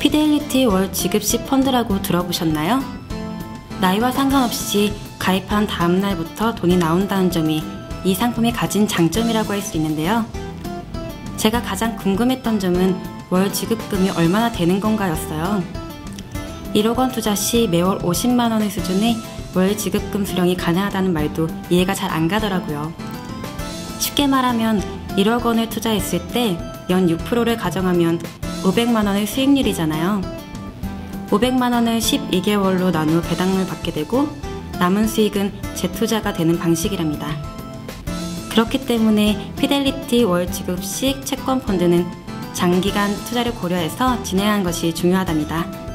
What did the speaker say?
피델리티 월 지급식 펀드라고 들어보셨나요? 나이와 상관없이 가입한 다음 날부터 돈이 나온다는 점이 이 상품이 가진 장점이라고 할 수 있는데요. 제가 가장 궁금했던 점은 월 지급금이 얼마나 되는 건가였어요. 1억 원 투자 시 매월 50만 원의 수준의 월 지급금 수령이 가능하다는 말도 이해가 잘 안 가더라고요. 쉽게 말하면 1억 원을 투자했을 때 연 6%를 가정하면 500만 원의 수익률이잖아요. 500만 원을 12개월로 나누어 배당을 받게 되고 남은 수익은 재투자가 되는 방식이랍니다. 그렇기 때문에 피델리티 월 지급식 채권 펀드는 장기간 투자를 고려해서 진행한 것이 중요하답니다.